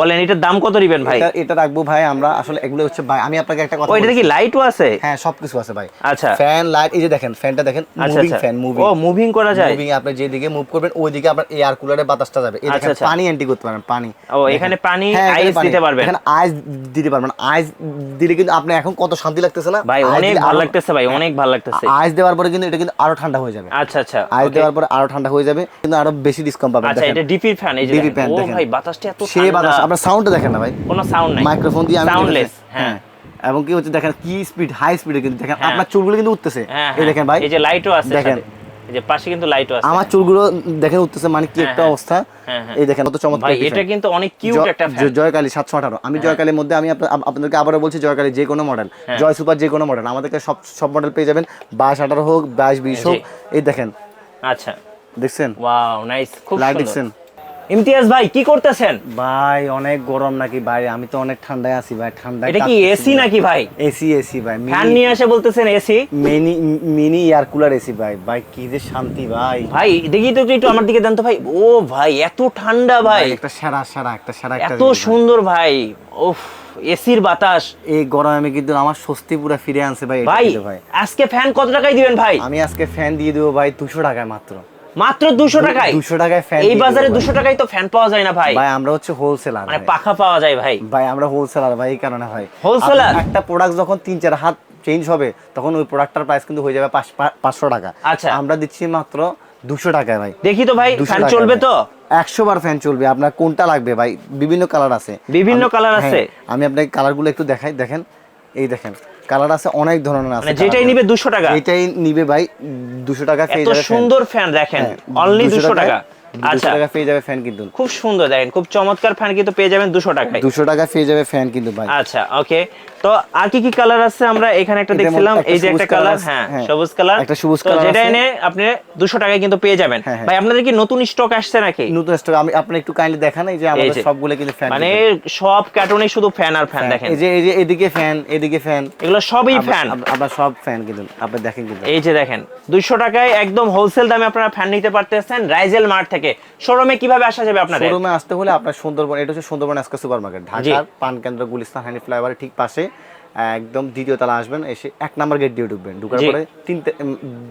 বলেন এটার দাম কত দিবেন ভাই? এটা রাখব ভাই আমরা আসলে এগুলো হচ্ছে ভাই আমি আপনাকে একটা কথা ও এটা কি লাইটও আছে? হ্যাঁ সবকিছু আছে ভাই। আচ্ছা। ফ্যান লাইট এই যে দেখেন ফ্যানটা দেখেন মুভিং ফ্যান মুভিং ও মুভিং করা যায়। মুভিং আপনি যেদিকে মুভ করবেন ওইদিকে আপনার এয়ার কুলারে বাতাসটা যাবে। এই আচ্ছা, দেখেন আচ্ছা। পানি এন্ট্রি করতে পারেন পানি। ও এখানে পানি হ্যাঁ, আইস দিতে পারবেন। এখানে আইস দিতে পারবেন। আইস দিলে কিন্তু আপনি এখন কত শান্তি লাগতেছে না? ভাই অনেক ভালো লাগতেছে ভাই অনেক ভালো লাগতেছে। আইস দেওয়ার পরে কিন্তু এটা কিন্তু আরও ঠান্ডা হয়ে যাবে। আচ্ছা আচ্ছা আইস দেওয়ার পরে আরও ঠান্ডা হয়ে যাবে কিন্তু আরও বেশি ডিসকাউন্ট পাবেন আচ্ছা এটা ডিপি ফ্যান এই যে দেখেন। ও দেখেন। ভাই বাতাসটা এত সেই বাতাস আপনার সাউন্ডটা দেখেন না ভাই। কোনো সাউন্ড নাই। মাইক্রোফোন দিয়ে আমি সাউন্ডলেস হ্যাঁ। এবং কি হচ্ছে দেখেন কি স্পিড হাই স্পিডে কিন্তু দেখেন হ্যাঁ। আপনার চুলগুলো কিন্তু উঠতেছে। হ্যাঁ এই দেখেন ভাই। এই যে লাইটও আছে দেখেন। এই যে পাশে কিন্তু লাইটও আছে। আমার চুলগুলো দেখেন উঠতেছে মানে কি হ্যাঁ, একটা হ্যাঁ। অবস্থা। হ্যাঁ, হ্যাঁ। এই দেখেন কত চমৎকার ভাই এটা কিন্তু অনেক কিউট একটা ফ্যান জয়কালী সাতশো আঠারো। আমি জয়কালীর মধ্যে আমি আপনাদেরকে আবারও বলছি জয়কালী যে কোনো মডেল হ্যাঁ। জয় সুপার যে কোনো মডেল আমাদেরকে সব সব মডেল পেয়ে যাবেন। বাইশ আঠারো হোক বাইশ বিশ হোক এই দেখেন। আচ্ছা। দেখছেন? ওয়াও নাইস খুব সুন্দর। দেখছেন? ইমতিয়াজ ভাই কি করতেছেন? ভাই অনেক গরম নাকি ভাই? আমি তো অনেক ঠান্ডায় আছি ভাই ঠান্ডায় এটা কি এসি নাকি ভাই? এসি এসি ভাই ফ্যান নিয়ে এসে বলতেছেন AC? Mini mini air cooler AC ভাই। ভাই কি যে শান্তি ভাই। ভাই দেখি তো একটু আমার দিকে দেন তো ভাই। ও ভাই এত ঠান্ডা ভাই। একটা সেরা সেরা একটা সেরা এত সুন্দর ভাই। উফ এসির বাতাস। এই গরমে কিন্তু আমার স্বস্তি পুরো ফিরে আনছে ভাই ভাই ভাই। আজকে ফ্যান কত টাকায় দিবেন ভাই? আমি আজকে ফ্যান দিয়ে দেবো ভাই দুশো টাকায় মাত্র। মাত্র দুশো টাকায়? দুশো টাকায় ফ্যান এই বাজারে দুশো টাকায় তো ফ্যান পাওয়া যায় না ভাই। ভাই আমরা হচ্ছে হোলসেলার মানে পাখা পাওয়া যায় ভাই। ভাই আমরা হোলসেলার ভাই এই কারণে ভাই হোলসেলার একটা প্রোডাক্ট যখন তিন চার হাত চেঞ্জ হবে তখন ওই প্রোডাক্টটার প্রাইস কিন্তু হয়ে যাবে পাঁচশো টাকা। আচ্ছা। আমরা দিচ্ছি মাত্র দুশো টাকায় ভাই। দেখি তো ভাই ফ্যান চলবে তো? একশো বার ফ্যান চলবে। আপনার কোনটা লাগবে ভাই? বিভিন্ন কালার আছে। বিভিন্ন কালার আছে? হ্যাঁ, আমি আপনাকে কালারগুলো একটু দেখাই। দেখেন এই দেখেন। কালার আছে অনেক ধরনের আছে মানে যেটাই নিবে 200 টাকা। এটাই নিবে ভাই 200 টাকা পেয়ে যাবে এত সুন্দর ফ্যান দেখেন হ্যাঁ, অনলি 200 টাকা। আচ্ছা। টাকা পেয়ে যাবে ফ্যান কিন্তু। খুব সুন্দর দেখেন খুব চমৎকার ফ্যান কিন্তু পেয়ে যাবেন 200 টাকায়। 200 টাকা পেয়ে যাবে ফ্যান কিন্তু ভাই। আচ্ছা ওকে তো আর কি কি কালার আছে আমরা এখানে একটা দেখছিলাম এই যে একটা কালার হ্যাঁ হ্যাঁ। সবুজ কালার একটা সবুজ colour যেটা এনে আপনি দুশো টাকায় কিন্তু পেয়ে যাবেন। হ্যাঁ, হ্যাঁ। ভাই আপনাদের কি নতুন স্টক আসছে নাকি? নতুন স্টক আমি আপনি একটু কাইন্ডলি দেখান এই যে আমাদের সবগুলো কিন্তু ফ্যান মানে সব কার্টুনে শুধু ফ্যান আর ফ্যান দেখেন। এই যে এই যে এদিকে ফ্যান এদিকে ফ্যান এগুলো সবই ফ্যান আপনার সব ফ্যান কিন্তু আপনি দেখেন কিন্তু। এই যে দেখেন দুইশো টাকায় একদম হোলসেল দামে আপনারা ফ্যান নিতে পারতেছেন রাইজেল মার্ট থেকে। শোরুমে কীভাবে আসা যাবে আপনাদের? শোরুমে আসতে হলে আপনার সুন্দরবন এটা হচ্ছে সুন্দরবন আজকে সুপার মার্কেট ঢাকার পান কেন্দ্র গুলিস্তান হ্যান্ডি ফ্লাইওভারের ঠিক পাশে। একদম দ্বিতীয় তলা আসবেন এসে এক নাম্বার গেট দিয়ে ঢুকবেন। ঢুকার পরে তিন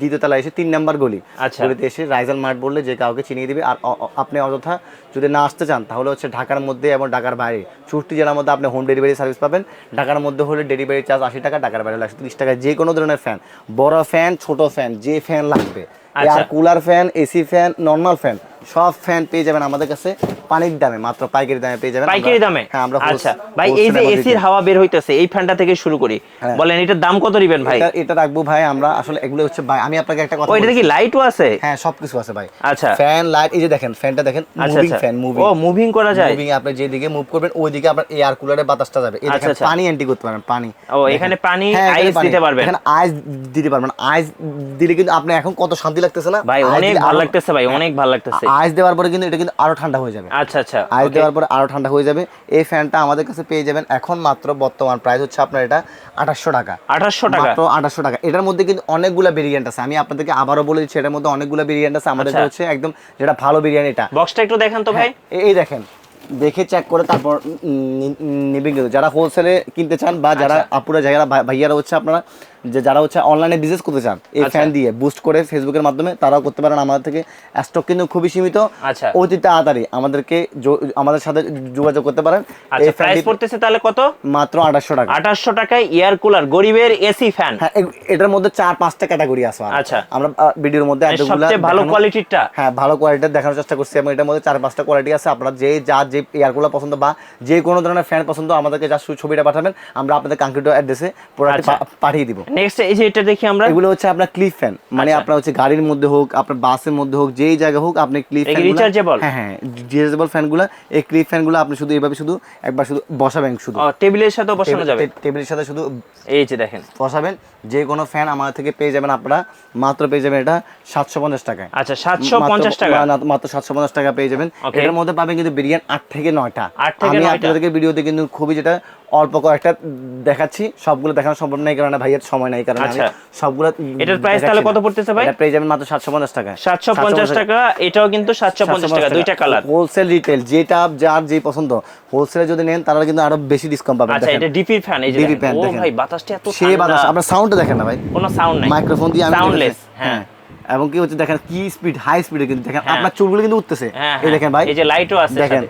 দ্বিতীয় তলা এসে তিন নাম্বার গলি। আচ্ছা। গলিতে এসে রাইজাল মার্ট বললে যে কাউকে চিনিয়ে দিবে। আর আপনি অযথা যদি না আসতে চান তাহলে হচ্ছে ঢাকার মধ্যে এবং ঢাকার বাইরে চৌষট্টি জেলার মধ্যে আপনি হোম ডেলিভারি সার্ভিস পাবেন। ঢাকার মধ্যে হলে ডেলিভারি চার্জ আশি টাকা ঢাকার বাইরে হলে একশো তিরিশ টাকা। যে কোনো ধরনের ফ্যান বড় ফ্যান ছোট ফ্যান যে ফ্যান লাগবে। আর cooler fan AC fan normal fan সব ফ্যান পেয়ে যাবেন আমাদের কাছে। পানির দামে মাত্র পাইকারি দামে পেয়ে যাবেন। পাইকারি দামে? হ্যাঁ আমরা আচ্ছা ভাই এই যে এসির হাওয়া বের হইতেছে এই ফ্যানটা থেকে শুরু করি। হ্যাঁ। বলেন এটার দাম কত দিবেন ভাই? এটা এটা রাখব ভাই আমরা আসলে এগুলো হচ্ছে ভাই আমি আপনাকে একটা কথা ও এটা কি লাইটও আছে? হ্যাঁ সবকিছু আছে ভাই। আচ্ছা। ফ্যান লাইট এই যে দেখেন ফ্যানটা দেখেন আচ্ছা মুভিং আচ্ছা। ফ্যান মুভিং ও মুভিং করা যায়? মুভিং আপনি যেদিকে মুভ করবেন ওইদিকে আপনার এয়ার কুলারে বাতাসটা যাবে। এই আচ্ছা, দেখেন আচ্ছা। পানি এন্ট্রি করতে পারবেন পানি। ও এখানে পানি হ্যাঁ, আইস দিতে পারবেন। এখানে আইস দিতে পারবেন। আইস দিলে কিন্তু আপনি এখন কত শান্তি লাগতেছে না? ভাই অনেক ভালো লাগতেছে ভাই অনেক ভালো লাগতেছে। আইস দেওয়ার পরে কিন্তু এটা কিন্তু আরও ঠান্ডা হয়ে যাবে। আচ্ছা আচ্ছা আইস দেওয়ার পরে আরও ঠান্ডা হয়ে যাবে। এই ফ্যানটা আমাদের কাছে পেয়ে যাবেন এখন মাত্র বর্তমান প্রাইস হচ্ছে আপনার এটা আঠাশশো টাকা। আঠাশশো টাকা? মাত্র আঠাশশো টাকা। এটার মধ্যে কিন্তু অনেকগুলো ভেরিয়েন্ট আছে। আমি আপনাদেরকে আবারও বলে দিচ্ছি এটার মধ্যে অনেকগুলো ভেরিয়েন্ট আছে। আমাদের আচ্ছা। হচ্ছে একদম যেটা ভালো বিরিয়ানি এটা। বক্সটা একটু দেখান তো ভাই। এই দেখেন। দেখে চেক করে তারপর নিবেন কিন্তু। যারা হোলসেলে কিনতে চান বা যারা আচ্ছা। আপুরা যারা ভাইয়ারা হচ্ছে আপনারা যে যারা হচ্ছে অনলাইনে বিজনেস করতে চান এই আচ্ছা। ফ্যান দিয়ে বুস্ট করে ফেসবুকের মাধ্যমে তারাও করতে পারেন। আমাদের থেকে স্টক কিন্তু খুবই সীমিত। আচ্ছা। অতি তাড়াতাড়ি আমাদেরকে আমাদের সাথে যোগাযোগ করতে পারেন। আচ্ছা এই প্রাইস পড়তেছে তাহলে কত? মাত্র আঠাশশো টাকা। আঠাশশো টাকায় এয়ার কুলার গরিবের এসি ফ্যান হ্যাঁ এটার মধ্যে চার পাঁচটা ক্যাটাগরি আছে আচ্ছা। আমরা ভিডিওর মধ্যে এতগুলা সবচেয়ে ভালো কোয়ালিটিটা হ্যাঁ ভালো কোয়ালিটির দেখানোর চেষ্টা করছি এবং এটার মধ্যে চার পাঁচটা কোয়ালিটি আছে। আপনারা যে যা যে এয়ার কুলার পছন্দ বা যে কোনো ধরনের ফ্যান পছন্দ আমাদেরকে যা ছবিটা পাঠাবেন আমরা আপনাদের কাঙ্ক্ষিত অ্যাড্রেসে প্রোডাক্ট আচ্ছা। পাঠিয়ে দিব। নেক্সট এই যে এটা দেখি আমরা। এগুলো হচ্ছে আপনার ক্লিপ ফ্যান মানে আচ্ছা। আপনার হচ্ছে গাড়ির মধ্যে হোক আপনার বাসের মধ্যে হোক যেই হোক আপনি ক্লিপ ফ্যান rechargeable? হ্যাঁ হ্যাঁ রিচার্জেবল ফ্যানগুলো এই ক্লিপ ফ্যানগুলো আপনি শুধু এইভাবে শুধু একবার শুধু বসাবেন শুধু। টেবিলের বসানো যাবে? টেবিলের সাথে শুধু এই যে দেখেন। বসাবেন যে কোনো ফ্যান আমাদের থেকে পেয়ে যাবেন আপনারা মাত্র পেয়ে যাবেন এটা সাতশো পঞ্চাশ টাকায়। আচ্ছা সাতশো পঞ্চাশ টাকা? মাত্র সাতশো পঞ্চাশ টাকা পেয়ে যাবেন। এটার মধ্যে পাবেন কিন্তু বিরিয়ানি আট থেকে নয়টা। আট থেকে আমি। আপনাদেরকে ভিডিওতে কিন্তু খুবই যেটা অল্প কয়েকটা দেখাচ্ছি। সবগুলো দেখানো সম্ভব নাই কারণে ভাইয়ের সময় নাই কারণে আমি আচ্ছা। সবগুলো এটার price তাহলে কত পড়তেছে ভাই? এটা পেয়ে যাবেন মাত্র সাতশো পঞ্চাশ টাকা। সাতশো পঞ্চাশ টাকা এটাও কিন্তু সাতশো পঞ্চাশ টাকা দুইটা কালার হোলসেল রিটেল যেটা যার যে পছন্দ। হোলসেলে যদি নেন তাহলে কিন্তু আরও বেশি ডিসকাউন্ট পাবেন আচ্ছা এটা ডিপি ফ্যান এই যে দেখেন। ও দেখেন। ভাই বাতাসটা এত সে বাতাস আপনার সাউন্ডটা দেখেন না ভাই। কোনো সাউন্ড নাই। মাইক্রোফোন দিয়ে আমি সাউন্ডলেস হ্যাঁ। এবং কি হচ্ছে দেখেন কি স্পিড হাই স্পিডে কিন্তু দেখেন হ্যাঁ। আপনার চুলগুলো কিন্তু উঠতেছে। হ্যাঁ এই দেখেন ভাই। এই যে লাইটও আছে দেখেন।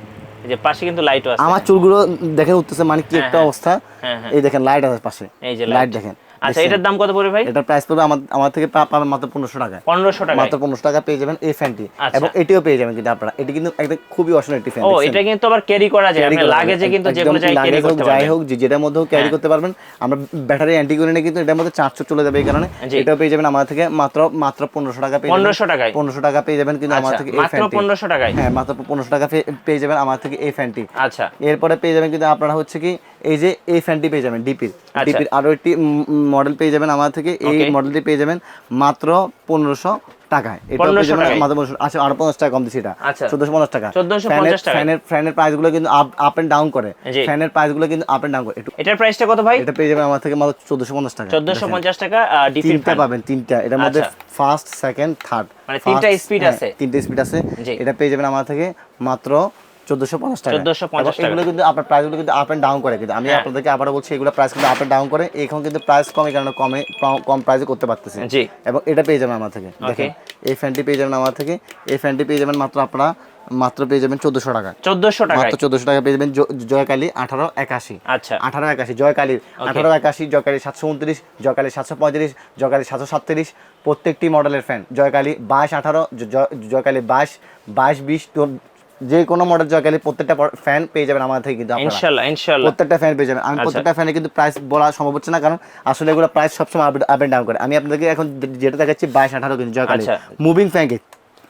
যে পাশে কিন্তু লাইটও আছে। আমার চুলগুলো দেখেন উঠতেছে মানে কি হ্যাঁ, একটা হ্যাঁ। অবস্থা। হ্যাঁ। এই দেখেন লাইট আছে পাশে। এই যে লাইট দেখেন। আচ্ছা এটার দাম কত পড়বে ভাই? এটার প্রাইস পড়বে আমার আমার থেকে পাবেন মাত্র পনেরোশো টাকা পনেরোশো টাকা মাত্র পনেরোশো টাকা পেয়ে যাবেন এই ফ্যানটি আচ্ছা। এবং এটিও পেয়ে যাবেন কিন্তু আপনারা। এটি কিন্তু একদম খুবই অসুন্দর একটি ফ্যান ও এটা কিন্তু আবার ক্যারি করা যায়। আপনি লাগেজে কিন্তু যে কোনো জায়গায় ক্যারি করতে যাই হোক যে যেটার মধ্যেও ক্যারি। করতে পারবেন। আমরা ব্যাটারি অ্যান্টি করে কিন্তু এটার মধ্যে চার্জও চলে যাবে এই কারণে। এটাও পেয়ে যাবেন আমার থেকে মাত্র মাত্র পনেরোশো টাকা পেয়ে যাবেন। 1500 টাকায়? পনেরোশো টাকা পেয়ে যাবেন কিন্তু আমার আচ্ছা থেকে এই মাত্র ফ্যানটি পনেরোশো টাকায়? হ্যাঁ মাত্র পনেরোশো টাকা পেয়ে- পেয়ে যাবেন আমার থেকে এই ফ্যানটি আচ্ছা। এরপরে পেয়ে যাবেন কিন্তু আপনারা হচ্ছে কি এই যে এই ফ্যানটি পেয়ে যাবেন ডিপির আচ্ছা। ডিপির আরও একটি মডেল পেয়ে যাবেন আমার থেকে। এই মডেলটি পেয়ে যাবেন মাত্র পনেরোশো টাকায়। এটা 1500 টাকায়? মাত্র 1500 আচ্ছা আরও পঞ্চাশ টাকা কম দিচ্ছি এটা। আচ্ছা। চোদ্দশো পঞ্চাশ টাকা। 1450 টাকায়? ফ্যানের ফ্যানের প্রাইসগুলো কিন্তু আপ আপ এন্ড ডাউন করে। ফ্যানের প্রাইসগুলো কিন্তু আপ এন্ড ডাউন করে। একটু এটার প্রাইসটা কত ভাই? এটা পেয়ে যাবেন আমার থেকে মাত্র চোদ্দশো পঞ্চাশ টাকা। চোদ্দশো পঞ্চাশ টাকা তিনটা পাবেন তিনটা। এটার মধ্যে আচ্ছা। ফার্স্ট সেকেন্ড থার্ড মানে তিনটা আছে? তিনটা স্পিড আছে। এটা পেয়ে যাবেন আমার থেকে মাত্র চোদ্দশো পঞ্চাশ টাকা। 1450 এবং এগুলো কিন্তু আপনার প্রাইসগুলো কিন্তু আপ এন্ড ডাউন করে কিন্তু। আমি হ্যাঁ। আপনাদেরকে আবারও বলছি এগুলো প্রাইস কিন্তু আপ এন্ড ডাউন করে। এখন কিন্তু প্রাইস কম এই কমে কম প্রাইসে করতে পারতেছে। জি। এবং এটা পেয়ে যাবেন আমার থেকে। দেখেন এই ফ্যানটি পেয়ে যাবেন আমার থেকে। এই ফ্যানটি পেয়ে যাবেন মাত্র আপনারা মাত্র পেয়ে যাবেন চোদ্দশো টাকা। চোদ্দশো মাত্র চোদ্দশো টাকা পেয়ে যাবেন জয়কালী আঠারো একাশি। আচ্ছা। আঠারো একাশি জয়কালীর আঠারো একাশি জয়কালী সাতশো উনত্রিশ জয়কালী সাতশো পঁয়ত্রিশ জয়কালী সাতশো সাতত্রিশ। প্রত্যেকটি মডেলের ফ্যান জয়কালী বাইশ আঠারো জয়কালী বাইশ বাইশ বিশ যে কোনো মডেল জয়কালী প্রত্যেকটা ফ্যান পেয়ে যাবেন আমার থেকে কিন্তু আপনারা। ইনশাল্লাহ ইনশাল্লাহ। প্রত্যেকটা ফ্যান পেয়ে যাবেন। আমি আচ্ছা। প্রত্যেকটা ফ্যানে কিন্তু প্রাইস বলা সম্ভব হচ্ছে না কারণ আসলে এগুলো প্রাইস সবসময় আপ এন্ড ডাউন করে। আমি আপনাদেরকে এখন যেটা দেখাচ্ছি বাইশ আঠারো কিন্তু জয়কালী। মুভিং ফ্যান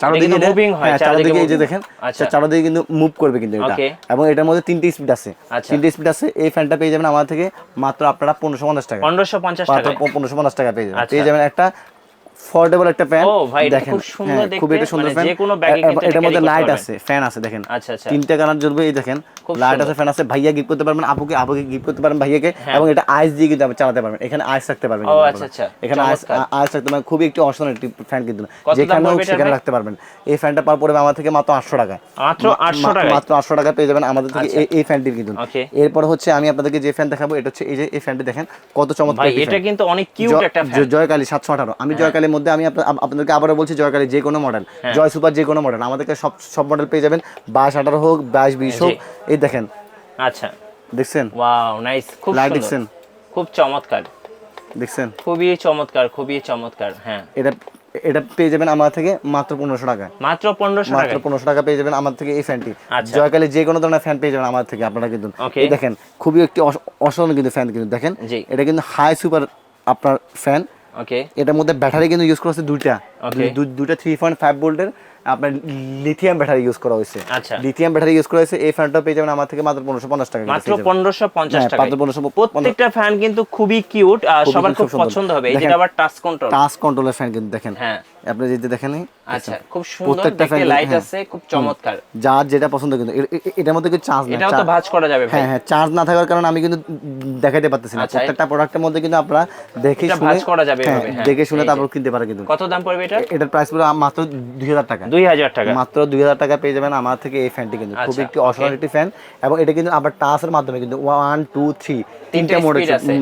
চারোদিকে moving হয়, হ্যাঁ, চারদিকে এই যে দেখেন আচ্ছা। চারোদিকে কিন্তু মুভ করবে কিন্তু এটা। এবং এটার মধ্যে তিনটে স্পিড আছে। আচ্ছা। তিনটে স্পিড আছে। এই ফ্যানটা পেয়ে যাবেন আমার থেকে মাত্র আপনারা পনেরোশো পঞ্চাশ টাকা। পনেরোশো পঞ্চাশ মাত্র পনেরোশো পঞ্চাশ টাকা পেয়ে যাবেন। আচ্ছা। পেয়ে যাবেন একটা একটা ফ্যান ও ভাই, দেখেন খুব সুন্দর হ্যাঁ, দেখতে, একটা সুন্দর মানে ফ্যান যে কোনো কিন্তু এটার মধ্যে লাইট আছে ফ্যান আছে দেখেন। আচ্ছা আচ্ছা। তিনটা কালার জ্বলবে এই দেখেন। লাইট আছে ফ্যান আছে ভাইয়া গিফট করতে পারবেন আপুকে আপুকে গিফট করতে পারবেন ভাইয়াকে হ্যাঁ। এবং এটা আইস দিয়ে কিন্তু আপনি চালাতে পারবেন। এখানে আইস রাখতে পারবেন ও, আচ্ছা, আচ্ছা। এখানে আইস আইস রাখতে পারবেন। খুবই একটি অসাধারণ একটি ফ্যান কিন্তু। যেখানে হোক সেখানে রাখতে পারবেন। এই ফ্যানটা পার পড়বে আমার থেকে মাত্র আটশো টাকা মাত্র 800 মা- টাকায়? মাত্র আটশো টাকা পেয়ে যাবেন আমাদের থেকে আচ্ছা। এই- ফ্যানটি কিন্তু। এরপর হচ্ছে আমি আপনাদেরকে যে ফ্যান দেখাবো এটা হচ্ছে এই যে এই ফ্যানটি দেখেন কত চমৎকার ভাই এটা কিন্তু অনেক কিউট একটা ফ্যান জয়কালী সাতশো আঠারো। আমি জয়কালীর মধ্যে আমি আপনাদেরকে আবারও বলছি জয়কালী যে কোনো মডেল হ্যাঁ। জয় সুপার যে কোনো মডেল আমাদেরকে সব সব মডেল পেয়ে যাবেন। বাইশ আঠারো হোক বাইশ বিশ হোক এই দেখেন। আচ্ছা। দেখছেন? ওয়াও নাইস খুব লাইট দেখছেন? খুব চমৎকার। দেখছেন? খুবই চমৎকার খুবই চমৎকার হ্যাঁ। এটা এটা পেয়ে যাবেন আমার থেকে মাত্র পনেরোশো টাকা মাত্র পনেরোশো মাত্র পনেরোশো টাকা পেয়ে যাবেন আমার থেকে এই ফ্যানটি জয়কালে জয়কালী যে কোনো ধরনের ফ্যান পেয়ে যাবেন আমার থেকে আপনারা কিন্তু। দেখেন খুবই একটি অস- অসাধারণ কিন্তু ফ্যান কিন্তু। দেখেন এটা কিন্তু হাই সুপার আপনার ফ্যান ওকে এটার মধ্যে ব্যাটারি কিন্তু ইউজ করা আছে দুইটা। Okay. দু- দু- দুইটা থ্রি পয়েন্ট ফাইভ ভোল্টের আপনার লিথিয়াম ব্যাটারি ইউজ করা হয়েছে। আচ্ছা। লিথিয়াম ব্যাটারি ইউজ করা হয়েছে এই ফ্যানটা পেয়ে যাবেন আমার থেকে মাত্র পনেরোশো পঞ্চাশ টাকা মাত্র পনেরোশো পঞ্চাশ হ্যাঁ, টাকা মাত্র 1550 প্রত্যেকটা ফ্যান কিন্তু খুবই কিউট সবার খুব পছন্দ হবে। এই যেটা আবার টাচ কন্ট্রোল টাচ কন্ট্রোলের ফ্যান কিন্তু দেখেন। হ্যাঁ। আপনি যদি দেখেন আচ্ছা খুব সুন্দর দেখতে লাইট হ্যাঁ। আছে খুব চমৎকার। যার যেটা পছন্দ কিন্তু এটার মধ্যে কিন্তু চার্জ এটাও তো ভাঁজ করা যাবে হ্যাঁ হ্যাঁ চার্জ না থাকার কারণে আমি কিন্তু দেখাতে পারতেছি না। আচ্ছা, প্রত্যেকটা প্রোডাক্টের মধ্যে কিন্তু আপনারা দেখে এটা শুনে ভাঁজ করা যাবে হ্যাঁ, হ্যাঁ, দেখে শুনে তারপর কিনতে পারে কিন্তু। কত দাম পড়বে এটা? এটার প্রাইস পুরো মাত্র দুই হাজার টাকা। দুই হাজার টাকা। মাত্র দুই হাজার টাকা পেয়ে যাবেন আমার থেকে এই ফ্যানটি কিন্তু। খুবই আচ্ছা, একটি অসাধারণ একটি ফ্যান এবং এটা কিন্তু আবার টাচের মাধ্যমে কিন্তু ওয়ান টু থ্রি তিনটে মোডে।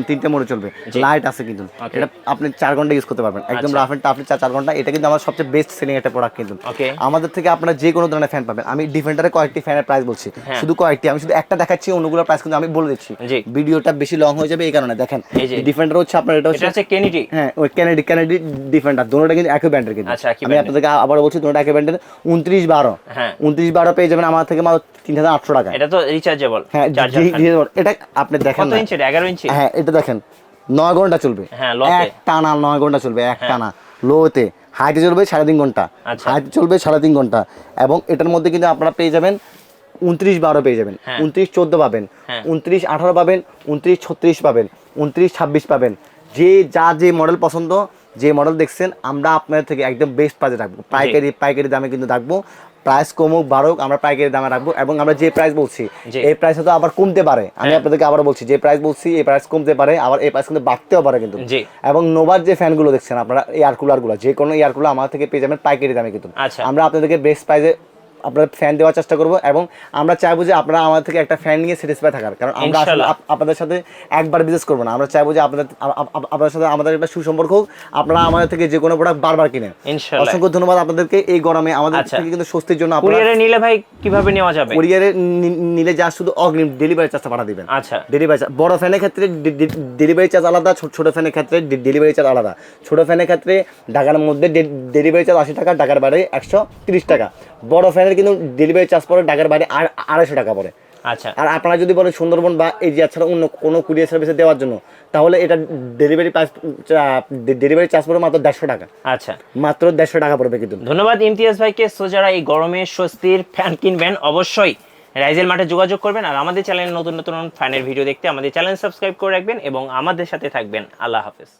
তিনটে মোডে চলবে। লাইট আছে কিন্তু। এটা আপনি চার ঘণ্টা ইউজ করতে পারবেন। একদম। রাফ এন্ড টাফ চার চার ঘণ্টা। এটা কিন্তু আমার সবচেয়ে বেস্ট সেলিং একটা প্রোডাক্ট কিন্তু। আমাদের থেকে আপনারা যে কোনো ধরনের ফ্যান পাবেন। আমি ডিফেন্ডারের কয়েকটি ফ্যানের প্রাইস বলছি। হ্যাঁ। শুধু কয়েকটি। আমি শুধু একটা দেখাচ্ছি অন্যগুলোর প্রাইস কিন্তু আমি বলে দিচ্ছি। ভিডিওটা বেশি লং হয়ে যাবে এই কারণে। দেখেন ডিফেন্ডার হচ্ছে আপনার এটা হচ্ছে হচ্ছে হ্যাঁ ওই ক্যানেডি ক্যানেডি ডিফেন্ডার দুটোটা কিন্তু একই ব্র্যান্ডের কিন্তু। আচ্ছা, আমি আপনাদেরকে আবার বলছি দুটোটা একই ব্র্যান্ডের উনত্রিশ বারো। হ্যাঁ। উনত্রিশ বারো পেয়ে যাবেন আমার থেকে মাত্র তিন হাজার আটশো টাকা এটা তো রিচার্জেবল হ্যাঁ এটা আপনি দেখেন কত না ইঞ্চি এগারো ইঞ্চি? হ্যাঁ এটা দেখেন ঘণ্টা চলবে। হ্যাঁ, টানা ঘণ্টা চলবে এক টানা। লোতে। হাইটে চলবে সাড়ে তিন ঘণ্টা। আচ্ছা। হাইটে চলবে সাড়ে তিন ঘণ্টা। এবং এটার মধ্যে কিন্তু আপনারা পেয়ে যাবেন উনত্রিশ বারো পেয়ে যাবেন। হ্যাঁ। উনত্রিশ চোদ্দ পাবেন। হ্যাঁ। উনত্রিশ আঠারো পাবেন উনত্রিশ ছত্রিশ পাবেন উনত্রিশ ছাব্বিশ পাবেন। যে যা যে মডেল পছন্দ যে মডেল দেখছেন আমরা আপনাদের থেকে একদম বেস্ট প্রাইজে রাখব। পাইকারি পাইকারি দামে কিন্তু রাখব। প্রাইস কমুক বাড়ুক আমরা পাইকারি দামে রাখব এবং আমরা যে প্রাইস বলছি। এই প্রাইস তো আবার কমতে পারে আমি হ্যাঁ। আপনাদেরকে আবার বলছি যে প্রাইস বলছি এই প্রাইস কমতে পারে আবার এই প্রাইস কিন্তু বাড়তেও পারে কিন্তু এবং নোভার যে ফ্যানগুলো দেখছেন আপনারা এয়ার কুলারগুলো যে কোনো এয়ার কুলার আমার থেকে পেয়ে যাবেন পাইকারি দামে কিন্তু আচ্ছা। আমরা আপনাদেরকে বেস্ট প্রাইসে আপনার ফ্যান দেওয়ার চেষ্টা করব এবং আমরা চাইব যে আপনারা আমাদের থেকে একটা ফ্যান নিয়ে স্যাটিসফাই থাকার। কারণ আমরা আসলে আপনাদের সাথে একবার বিজনেস করব না। আমরা চাইব যে আপনাদের আপ- আপ- আপনাদের সাথে আমাদের একটা সুসম্পর্ক হোক। আপনারা আমাদের থেকে যে কোনো প্রোডাক্ট বারবার কিনেন। অসংখ্য ধন্যবাদ আপনাদেরকে এই গরমে। আমাদের আচ্ছা। থেকে কিন্তু স্বস্তির জন্য আপনারা কুরিয়ারে নিলে ভাই কীভাবে নেওয়া যাবে? কুরিয়ারে নিলে যা শুধু অগ্রিম ডেলিভারি চার্জটা পাঠা দিবেন। আচ্ছা। ডেলিভারি চার্জ বড় ফ্যানের ক্ষেত্রে ডেলিভারি চার্জ আলাদা ছোট ছোট ফ্যানের ক্ষেত্রে ডেলিভারি চার্জ আলাদা। ছোট ফ্যানের ক্ষেত্রে ঢাকার মধ্যে ডেলিভারি চার্জ আশি টাকা ঢাকার বাইরে একশো তিরিশ টাকা। বড় ফ্যানের কিন্তু ডেলিভারি চার্জ পড়ে ঢাকার বাইরে আর আড়াইশো টাকা পড়ে। আচ্ছা। আর আপনারা যদি বলেন সুন্দরবন বা এই যে ছাড়া অন্য কোনো কুরিয়ার সার্ভিসে দেওয়ার জন্য তাহলে এটা ডেলিভারি প্রাইস ডেলিভারি চার্জ পড়বে মাত্র দেড়শো টাকা। আচ্ছা। মাত্র দেড়শো টাকা পড়বে কিন্তু। ধন্যবাদ ইমতিয়াজ ভাইকে। সো যারা এই গরমে স্বস্তির ফ্যান কিনবেন অবশ্যই রাইজেল মাঠে যোগাযোগ করবেন আর আমাদের চ্যানেলে নতুন নতুন ফ্যানের ভিডিও দেখতে আমাদের চ্যানেল সাবস্ক্রাইব করে রাখবেন এবং আমাদের সাথে থাকবেন। আল্লাহ হাফেজ।